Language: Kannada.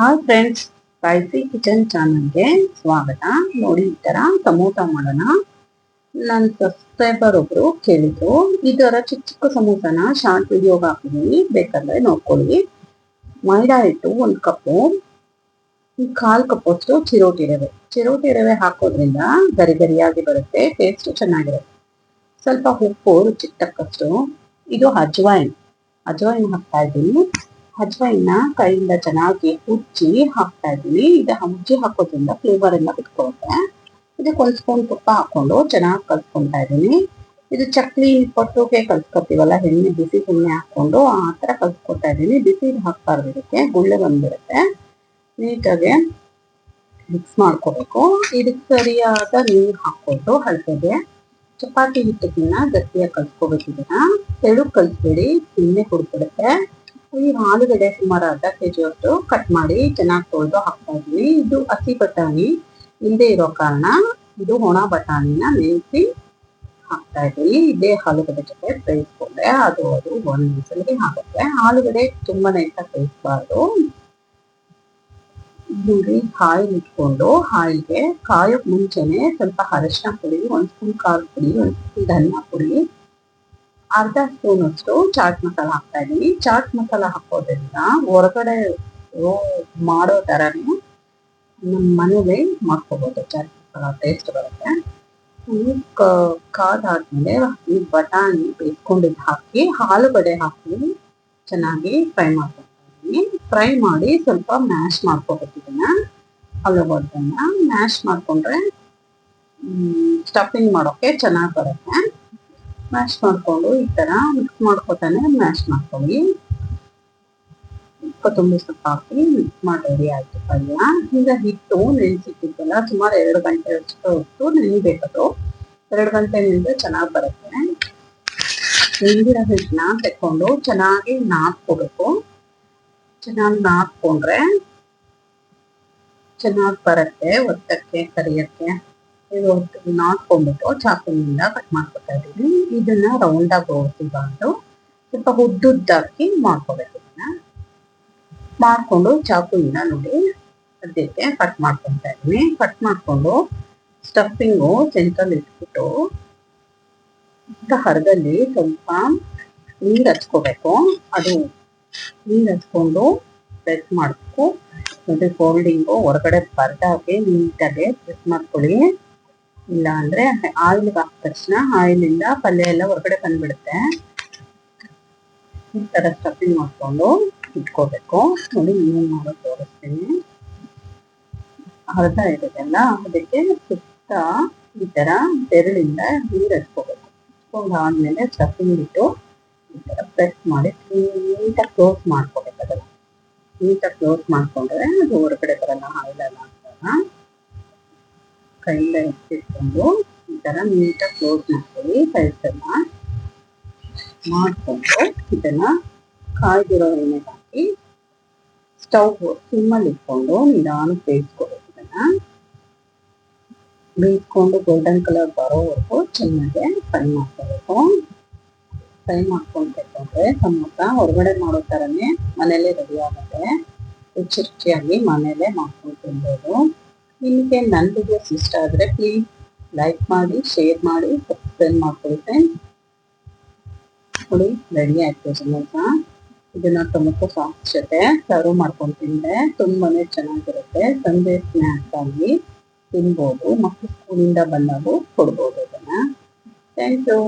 ಹಾಯ್ ಫ್ರೆಂಡ್ಸ್ ಸ್ಪೈಸಿ ಕಿಚನ್ ಚಾನಲ್ಗೆ ಸ್ವಾಗತ. ನೋಡಿ, ಈ ಥರ ಸಮೋಸ ಮಾಡೋಣ. ನನ್ನ ಸಬ್ಸ್ಕ್ರೈಬರ್ ಒಬ್ಬರು ಕೇಳಿದ್ರು ಥರ ಚಿಕ್ಕ ಚಿಕ್ಕ ಸಮೋಸನ ಶಾರ್ಟ್ ವಿಡಿಯೋಗೆ ಹಾಕಿದೀನಿ ಬೇಕಂದ್ರೆ ನೋಡ್ಕೊಳ್ಳಿ. ಮೈದಾ ಹಿಟ್ಟು ಒಂದು ಕಪ್ಪು, ಕಾಲ್ ಕಪ್ಪಷ್ಟು ಚಿರೋಟಿ ರವೆ. ಚಿರೋಟಿ ರವೆ ಹಾಕೋದ್ರಿಂದ ಗರಿ ಗರಿಯಾಗಿ ಬರುತ್ತೆ ಟೇಸ್ಟ್ ಚೆನ್ನಾಗಿರುತ್ತೆ. ಸ್ವಲ್ಪ ಉಪ್ಪು ರುಚಿಗೆ ತಕ್ಕಷ್ಟು. ಇದು ಅಜ್ವಾಯಿನ್. ಅಜ್ವಾಯಿನ್ ಹಾಕ್ತಾ ಇದ್ದೀನಿ. ಅಜ್ವಾಯಿನ ಕೈಯಿಂದ ಚೆನ್ನಾಗಿ ಉಜ್ಜಿ ಹಾಕ್ತಾ ಇದ್ದೀನಿ. ಇದು ಉಜ್ಜಿ ಹಾಕೋದ್ರಿಂದ ಫ್ಲೇವರ್ ಎಲ್ಲ ಬಿಟ್ಕೊಳುತ್ತೆ ಇದಕ್ಕೆ ಒಂದು ಸ್ಪೂನ್ ತುಪ್ಪ ಹಾಕೊಂಡು ಚೆನ್ನಾಗಿ ಕಲ್ಸ್ಕೊಂತಾ ಇದ್ದೀನಿ. ಇದು ಚಕ್ಲಿ ಪಟ್ಟುಗೆ ಕಲ್ಸ್ಕೊತೀವಲ್ಲ, ಎಣ್ಣೆ ಬಿಸಿ ಎಣ್ಣೆ ಹಾಕೊಂಡು ಆ ಥರ ಕಲ್ಸ್ಕೊತಾ ಇದ್ದೀನಿ. ಬಿಸಿ ಹಾಕ್ಬಾರ್ದು ಇದಕ್ಕೆ, ಗುಳ್ಳೆ ಬಂದ್ಬಿಡುತ್ತೆ. ನೀಟಾಗಿ ಮಿಕ್ಸ್ ಮಾಡ್ಕೋಬೇಕು. ಇದಕ್ಕೆ ಸರಿಯಾದ ನೀರು ಹಾಕ್ಕೊಂಡು ಹಳಸೋದೆ ಚಪಾತಿ ಹಿಟ್ಟನ್ನ ಗಟ್ಟಿಯಾಗಿ ಕಲ್ಸ್ಕೋಬೇಕು ಇದನ್ನ. ತೆಳು ಕಲ್ಸ್ಬೇಡಿ, ಎಣ್ಣೆ ಕುಡ್ಬಿಡುತ್ತೆ ಈ ಆಲೂಗಡ್ಡೆ ಸುಮಾರು ಅರ್ಧ ಕೆಜಿ ಅಷ್ಟು ಕಟ್ ಮಾಡಿ ಚೆನ್ನಾಗಿ ತೊಳೆದು ಹಾಕ್ತಾ ಇದ್ದೀನಿ ಇದು ಹಸಿ ಬಟಾಣಿ. ಇಲ್ಲದೆ ಇರೋ ಕಾರಣ ಇದು ಒಣ ಬಟಾಣಿನ ನೆನೆಸಿ ಹಾಕ್ತಾ ಇದ್ದೀನಿ ಇದೇ ಆಲೂಗಡ್ಡೆ ಜೊತೆ ಬೇಯಿಸ್ಕೊಂಡೆ ಅದು ಅದು ಒಂದು ನಿಮಿಷಕ್ಕೆ ಆಗುತ್ತೆ. ಆಲೂಗಡ್ಡೆ ತುಂಬಾ ನೈಸಾಗಿ ಬೇಯಿಸಬಾರ್ದು ನೋಡಿ ಆಯಿಲ್ ಇಟ್ಕೊಂಡು ಆಯಿಲ್ಗೆ ಕಾಯೋಕ್ ಮುಂಚೆನೆ ಸ್ವಲ್ಪ ಅರಶಿನ ಪುಡಿ, ಒಂದು ಸ್ಪೂನ್ ಖಾರದ ಪುಡಿ, ಒಂದು ಸ್ಪೂನ್ ಧನಿಯಾ ಪುಡಿ ಅರ್ಧ ಸ್ಪೂನ್ ಅಷ್ಟು ಚಾಟ್ ಮಸಾಲ ಹಾಕ್ತಾ ಇದ್ದೀನಿ ಚಾಟ್ ಮಸಾಲ ಹಾಕೋದ್ರಿಂದ ಹೊರಗಡೆ ಮಾಡೋ ತರನೇ ನಮ್ಮ ಮನೇಲಿ ಮಾಡ್ಕೋಬೋದು. ಚಾಟ್ ಮಸಾಲ ಟೇಸ್ಟ್ ಬರುತ್ತೆ. ಕಾದಾದ್ಮೇಲೆ ಈ ಬಟಾಣಿ ಬೇಯಿಸ್ಕೊಂಡಿದ್ದು ಹಾಕಿ ಆಲೂಗಡ್ಡೆ ಹಾಕಿ ಚೆನ್ನಾಗಿ ಫ್ರೈ ಮಾಡ್ಕೊತೀನಿ ಫ್ರೈ ಮಾಡಿ ಸ್ವಲ್ಪ ಮ್ಯಾಶ್ ಮಾಡ್ಕೋಬೇಕು ಇದನ್ನ. ಆಲೂಗಡ್ಡೆನ ಮ್ಯಾಶ್ ಮಾಡ್ಕೊಂಡ್ರೆ ಸ್ಟಫಿಂಗ್ ಮಾಡೋಕ್ಕೆ ಚೆನ್ನಾಗಿ ಬರುತ್ತೆ. ಮ್ಯಾಶ್ ಮಾಡಿಕೊಂಡು ಈ ಥರ ಮಿಕ್ಸ್ ಮಾಡ್ಕೊತಾನೆ ಮ್ಯಾಶ್ ಮಾಡ್ಕೊಳ್ಳಿ. ಕೊತ್ತಂಬರಿ ಸೊಪ್ಪು ಹಾಕಿ ಮಿಕ್ಸ್ ಮಾಡಿ ರೆಡಿ ಆಯ್ತು ಪಲ್ಯ. ಈಗ ಹಿಟ್ಟು ನೆನೆಸಿಟ್ಟಿದ್ದಲ್ಲ ಸುಮಾರು ಎರಡು ಗಂಟೆ ಅಷ್ಟು ಹೊತ್ತು ನೆನಿಬೇಕದು ಎರಡು ಗಂಟೆ ನೆನೆದ್ರೆ ಚೆನ್ನಾಗಿ ಬರುತ್ತೆ. ನೆನೆದಿರೋ ಹಿಟ್ಟನ್ನ ತೆಕ್ಕೊಂಡು ಚೆನ್ನಾಗಿ ನಾದ್ಕೋಬೇಕು. ಚೆನ್ನಾಗಿ ನಾದ್ಕೊಂಡ್ರೆ ಚೆನ್ನಾಗಿ ಬರುತ್ತೆ, ಒತ್ತಕ್ಕೆ, ಕರಿಯಕ್ಕೆ. ಇದು ನಾದ್ಕೊಂಡ್ಬಿಟ್ಟು ಚಾಕುವಿನಿಂದ ಕಟ್ ಮಾಡ್ಕೊತಾ ಇದ್ದೀನಿ. ಇದನ್ನ ರೌಂಡ್ ಆಗಿ ಓಡಿಸಬಾರ್ದು ಸ್ವಲ್ಪ ಉದ್ದುದ್ದಾಕಿ ಮಾಡ್ಕೋಬೇಕು ಇದನ್ನ. ಮಾಡ್ಕೊಂಡು ಚಾಕುವಿಂದ ನೋಡಿ ಅದಕ್ಕೆ ಕಟ್ ಮಾಡ್ಕೊತಾ ಇದ್ದೀನಿ. ಕಟ್ ಮಾಡ್ಕೊಂಡು ಸ್ಟಫಿಂಗು ಸೆಂಟ್ರಲ್ಲಿ ಇಟ್ಬಿಟ್ಟು ಹರದಲ್ಲಿ ಸ್ವಲ್ಪ ನೀರು ಹಚ್ಕೋಬೇಕು. ಅದು ನೀರು ಹಚ್ಕೊಂಡು ಪ್ರೆಸ್ ಮಾಡಬೇಕು. ಮತ್ತೆ ಫೋಲ್ಡಿಂಗು ಹೊರಗಡೆ ಬರ್ದಾಗೆ ನೀಟಾಗಿ ಪ್ರೆಸ್ ಮಾಡ್ಕೊಳ್ಳಿ. ಇಲ್ಲ ಅಂದ್ರೆ ಆಯಿಲ್ ಹಾಕಿದ ತಕ್ಷಣ ಆಯಿಲ್ ಇಂದ ಪಲ್ಯ ಎಲ್ಲ ಹೊರಗಡೆ ಬಂದ್ಬಿಡುತ್ತೆ ಈ ತರ ಸ್ಟಫಿಂಗ್ ಮಾಡ್ಕೊಂಡು ಇಟ್ಕೋಬೇಕು. ನೋಡಿ ಇನ್ನೇನ್ ಮಾಡೋ ತೋರಿಸ್ತೀನಿ. ಅರ್ಧ ಇರೋದಲ್ಲ ಅದಕ್ಕೆ ಸುತ್ತ ಈ ತರ ಬೆರಳಿಂದ ನೀರು ಹಚ್ಕೋಬೇಕು. ಹಚ್ಕೊಂಡು ಆದ್ಮೇಲೆ ಸ್ಟಫಿಂಗ್ ಇಟ್ಟು ಈ ತರ ಪ್ರೆಸ್ ಮಾಡಿ ನೀಟಾಗಿ ಕ್ಲೋಸ್ ಮಾಡ್ಕೋಬೇಕು ಅದನ್ನ. ನೀಟಾಗಿ ಕ್ಲೋಸ್ ಮಾಡ್ಕೊಂಡ್ರೆ ಅದು ಹೊರಗಡೆ ಬರಲ್ಲ, ಆಯಿಲ್ ಎಲ್ಲ ಹಾಕ್ದಾಗ ಕೈಯಿಂದ ಎತ್ತಿಟ್ಕೊಂಡು ಈ ತರ ನೀಟಾಗಿ ಕ್ಲೋಸ್ ಮಾಡ್ಕೊಳ್ಳಿ ಸೈಡ್ಸ್ ಎಲ್ಲ ಮಾಡಿಕೊಂಡು ಇದನ್ನ ಕಾಯ್ದಿರೋ ಎಣ್ಣೆ ಹಾಕಿ ಸ್ಟವ್ ಸಿಮ್ಮಲ್ಲಿ ಇಟ್ಕೊಂಡು ನಿಧಾನ ಬೇಯಿಸ್ಕೋಬೇಕು ಇದನ್ನ. ಬೇಯಿಸ್ಕೊಂಡು ಗೋಲ್ಡನ್ ಕಲರ್ ಬರೋವರೆಗೂ ಚೆನ್ನಾಗಿ ಫ್ರೈ ಮಾಡ್ಕೋಬೇಕು. ಫ್ರೈ ಮಾಡ್ಕೊಂಡ್ಬೇಕಂದ್ರೆ ಸಮೋಸ ಹೊರಗಡೆ ಮಾಡೋ ಥರನೇ ಮನೇಲೆ ರೆಡಿ ಆಗುತ್ತೆ. ರುಚಿ ರುಚಿಯಾಗಿ ಮನೇಲೆ ಮಾಡ್ಕೊಂಡು ತಿನ್ಬೋದು. ನಿಮಗೆ ನನ್ನ ವಿಡಿಯೋಸ್ ಇಷ್ಟ ಆದರೆ ಪ್ಲೀಸ್ ಲೈಕ್ ಮಾಡಿ ಶೇರ್ ಮಾಡಿ ಸಬ್ಸ್ಕ್ರೈಬ್ ಮಾಡ್ಕೊಳ್ಳಿ ಫ್ರೆಂಡ್ಸ್ ನೋಡಿ ರೆಡಿ ಆಯ್ತು ಸಮೋಸ ಇದನ್ನ ಟೊಮೊಟೊ ಸಾಸ್ ಜೊತೆ ಸರ್ವ್ ಮಾಡ್ಕೊಂಡು ತಿಂದೆ ತುಂಬಾನೇ ಚೆನ್ನಾಗಿರುತ್ತೆ. ಸಂಜೆ ಸ್ನ್ಯಾಕ್ಸ್ ಆಗಿ ತಿನ್ಬೋದು ಮಕ್ಕಳು ಸ್ಕೂಲಿಂದ ಬಂದಾಗ ಕೊಡ್ಬೋದು ಇದನ್ನ. Thank you